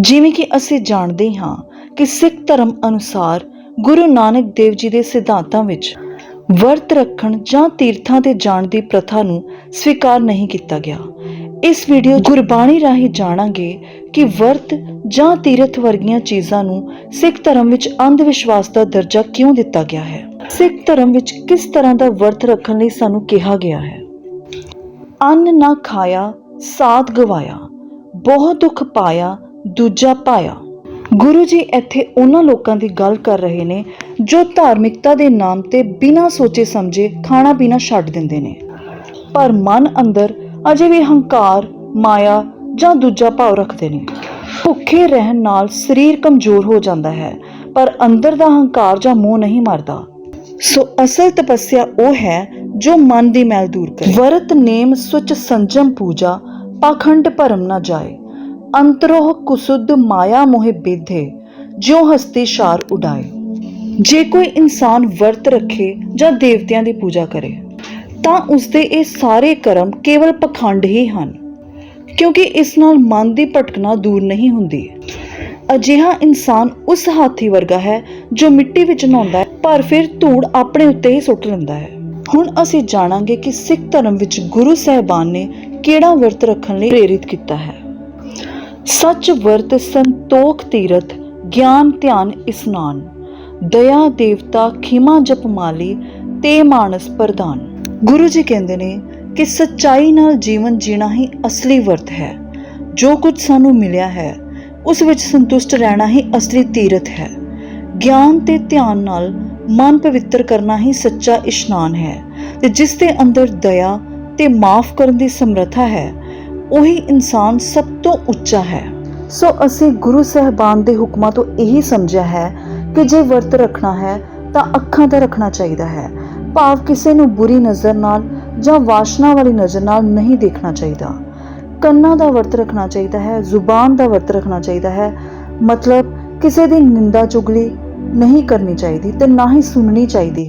ਜਿਵੇਂ ਕਿ ਅਸੀਂ ਜਾਣਦੇ ਹਾਂ ਕਿ ਸਿੱਖ ਧਰਮ ਅਨੁਸਾਰ ਗੁਰੂ ਨਾਨਕ ਦੇਵ ਜੀ ਦੇ ਸਿਧਾਂਤਾਂ ਵਿੱਚ ਵਰਤ ਰੱਖਣ ਜਾਂ ਤੀਰਥਾਂ ਤੇ ਜਾਣ ਦੀ ਪ੍ਰਥਾ ਨੂੰ ਸਵੀਕਾਰ ਨਹੀਂ ਕੀਤਾ ਗਿਆ। ਇਸ ਵੀਡੀਓ ਗੁਰਬਾਣੀ ਰਾਹੀਂ ਜਾਣਾਂਗੇ ਕਿ ਵਰਤ ਜਾਂ ਤੀਰਥ ਵਰਗੀਆਂ ਚੀਜ਼ਾਂ ਨੂੰ ਸਿੱਖ ਧਰਮ ਵਿੱਚ ਅੰਧ ਵਿਸ਼ਵਾਸ ਦਾ ਦਰਜਾ ਕਿਉਂ ਦਿੱਤਾ ਗਿਆ ਹੈ? ਸਿੱਖ ਧਰਮ ਵਿੱਚ ਕਿਸ ਤਰ੍ਹਾਂ ਦਾ ਵਰਤ ਰੱਖਣ ਲਈ ਸਾਨੂੰ ਕਿਹਾ ਗਿਆ ਹੈ? ਅੰਨ ਨਾ ਖਾਇਆ, ਸਾਧ ਗਵਾਇਆ, ਬਹੁਤ ਦੁੱਖ ਪਾਇਆ ਦੂਜਾ ਪਾਇਆ। ਗੁਰੂ ਜੀ ਇੱਥੇ ਉਹਨਾਂ ਲੋਕਾਂ ਦੀ ਗੱਲ ਕਰ ਰਹੇ ਨੇ ਜੋ ਧਾਰਮਿਕਤਾ ਦੇ ਨਾਮ ਤੇ ਬਿਨਾਂ ਸੋਚੇ ਸਮਝੇ ਖਾਣਾ ਪੀਣਾ ਛੱਡ ਦਿੰਦੇ ਨੇ। ਪਰ ਮਨ ਅੰਦਰ ਅਜੇ ਵੀ ਹੰਕਾਰ, ਮਾਇਆ ਜਾਂ ਦੂਜਾ ਭਾਵ ਰੱਖਦੇ ਨੇ। ਭੁੱਖੇ ਰਹਿਣ ਨਾਲ ਸਰੀਰ ਕਮਜ਼ੋਰ ਹੋ ਜਾਂਦਾ ਹੈ, ਪਰ ਅੰਦਰ ਦਾ ਹੰਕਾਰ ਜਾਂ ਮੋਹ ਨਹੀਂ ਮਰਦਾ। ਸੋ ਅਸਲ ਤਪੱਸਿਆ ਉਹ ਹੈ ਜੋ ਮਨ ਦੀ ਮੈਲ ਦੂਰ ਕਰੇ। ਵਰਤ ਨੇਮ ਸੁਚ ਸੰਜਮ ਪੂਜਾ, ਪਾਖੰਡ ਭਰਮ ਨਾ ਜਾਏ। ਅੰਤਰੋਹ ਕੁਸੁੱਧ ਮਾਇਆ ਮੋਹਿ ਬੇਧੇ, ਜਿਉ ਹਸਤੀ ਸ਼ਾਰ ਉਡਾਏ। ਜੇ ਕੋਈ ਇਨਸਾਨ ਵਰਤ ਰੱਖੇ ਜਾਂ ਦੇਵਤਿਆਂ ਦੀ ਪੂਜਾ ਕਰੇ, ਤਾਂ ਉਸਦੇ ਇਹ ਸਾਰੇ ਕਰਮ ਕੇਵਲ ਪਖੰਡ ਹੀ ਹਨ, ਕਿਉਂਕਿ ਇਸ ਨਾਲ ਮਨ ਦੀ ਭਟਕਣਾ ਦੂਰ ਨਹੀਂ ਹੁੰਦੀ। ਅਜਿਹਾ ਇਨਸਾਨ ਉਸ ਹਾਥੀ ਵਰਗਾ ਹੈ ਜੋ ਮਿੱਟੀ ਵਿੱਚ ਨਹਾਉਂਦਾ ਹੈ, ਪਰ ਫਿਰ ਧੂੜ ਆਪਣੇ ਉੱਤੇ ਹੀ ਸੁੱਟ ਲੈਂਦਾ ਹੈ। ਹੁਣ ਅਸੀਂ ਜਾਣਾਂਗੇ ਕਿ ਸਿੱਖ ਧਰਮ ਵਿੱਚ ਗੁਰੂ ਸਾਹਿਬਾਨ ਨੇ ਕਿਹੜਾ ਵਰਤ ਰੱਖਣ ਲਈ ਪ੍ਰੇਰਿਤ ਕੀਤਾ ਹੈ। ਸੱਚ ਵਰਤ ਸੰਤੋਖ ਤੀਰਥ, ਗਿਆਨ ਧਿਆਨ ਇਸਨਾਨ ਦਇਆ ਦੇਵਤਾ ਖਿਮਾ ਜਪ ਮਾਲੀ, ਤੇ ਮਾਨਸ ਪ੍ਰਦਾਨ ਗੁਰੂ ਜੀ ਕਹਿੰਦੇ ਨੇ ਕਿ ਸੱਚਾਈ ਨਾਲ ਜੀਵਨ ਜੀਣਾ ਹੀ ਅਸਲੀ ਵਰਤ ਹੈ। ਜੋ ਕੁਝ ਸਾਨੂੰ ਮਿਲਿਆ ਹੈ, ਉਸ ਵਿੱਚ ਸੰਤੁਸ਼ਟ ਰਹਿਣਾ ਹੀ ਅਸਲੀ ਤੀਰਥ ਹੈ। ਗਿਆਨ ਤੇ ਧਿਆਨ ਨਾਲ ਮਨ ਪਵਿੱਤਰ ਕਰਨਾ ਹੀ ਸੱਚਾ ਇਸ਼ਨਾਨ ਹੈ। ਤੇ ਜਿਸ ਦੇ ਅੰਦਰ ਦਇਆ ਤੇ ਮਾਫ ਕਰਨ ਦੀ ਸਮਰੱਥਾ ਹੈ ਉਹੀ ਇਨਸਾਨ ਸਭ ਤੋਂ ਉੱਚਾ ਹੈ। ਸੋ ਅਸੀਂ ਗੁਰੂ ਸਾਹਿਬਾਨ ਦੇ ਹੁਕਮਾਂ ਤੋਂ ਇਹੀ ਸਮਝਿਆ ਹੈ ਕਿ ਜੇ ਵਰਤ ਰੱਖਣਾ ਹੈ ਤਾਂ ਅੱਖਾਂ ਦਾ ਰੱਖਣਾ ਚਾਹੀਦਾ ਹੈ। ਭਾਵ ਕਿਸੇ ਨੂੰ ਬੁਰੀ ਨਜ਼ਰ ਨਾਲ ਜਾਂ ਵਾਸ਼ਨਾ ਵਾਲੀ ਨਜ਼ਰ ਨਾਲ ਨਹੀਂ ਦੇਖਣਾ ਚਾਹੀਦਾ। ਕੰਨਾਂ ਦਾ ਵਰਤ ਰੱਖਣਾ ਚਾਹੀਦਾ ਹੈ, ਜ਼ੁਬਾਨ ਦਾ ਵਰਤ ਰੱਖਣਾ ਚਾਹੀਦਾ ਹੈ। ਮਤਲਬ ਕਿਸੇ ਦੀ ਨਿੰਦਾ ਚੁਗਲੀ ਨਹੀਂ ਕਰਨੀ ਚਾਹੀਦੀ ਤੇ ਨਾ ਹੀ ਸੁਣਨੀ ਚਾਹੀਦੀ ਹੈ।